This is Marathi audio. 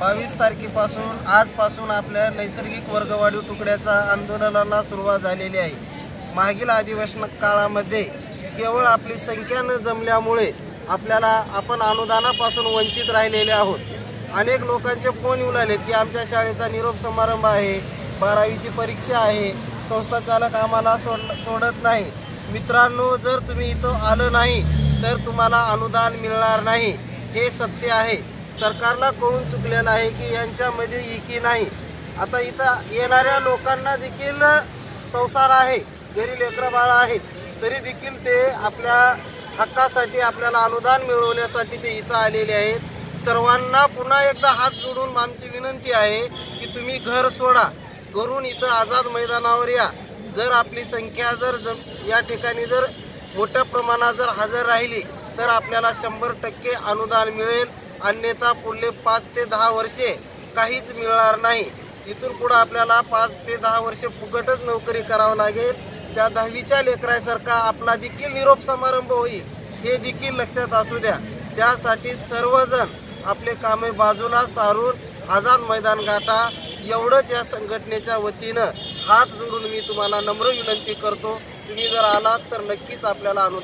बावीस तारखेपासून आजपासून आपल्या नैसर्गिक वर्गवाढीव तुकड्याचा आंदोलनाला सुरुवात झालेली आहे. मागील अधिवेशन काळामध्ये केवळ आपली संख्या न जमल्यामुळे आपल्याला आपण अनुदानापासून वंचित राहिलेले आहोत. अनेक लोकांचे फोन येऊ लागले की आमच्या शाळेचा निरोप समारंभ आहे बारावीची परीक्षा आहे संस्था चालक आम्हाला सोड सोडत नाही. मित्रांनो जर तुम्ही इथं आलं नाही तर तुम्हाला अनुदान मिळणार नाही. हे सत्य आहे. सरकारला कळून चुकलेलं आहे की यांच्यामध्ये इकी नाही. आता इथं येणाऱ्या लोकांना देखील संसार आहे घरी लेकरं बाळा आहेत तरी देखील ते आपल्या हक्कासाठी आपल्याला अनुदान मिळवण्यासाठी ते इथं आलेले आहेत. सर्वांना पुन्हा एकदा हात जोडून आमची विनंती आहे की तुम्ही घर सोडा. घरून इथं आझाद मैदानावर या. जर आपली संख्या जर जम या ठिकाणी जर मोठ्या प्रमाणात जर हजर राहिली तर आपल्याला शंभर टक्के अनुदान मिळेल. अन्यथा पुढले पाच ते दहा वर्षे काहीच मिळणार नाही. इथून पुढं आपल्याला पाच ते दहा वर्षे फुकटच नोकरी करावं लागेल. त्या दहावीच्या लेकरासारखा आपला देखील निरोप समारंभ होईल हे देखील लक्षात असू द्या. त्यासाठी सर्वजण आपले कामे बाजूला सारून आझाद मैदान गाठा. एवढंच या संघटनेच्या वतीनं हात जोडून मी तुम्हाला नम्र विनंती करतो. तुम्ही जर आलात तर नक्कीच आपल्याला अनुदान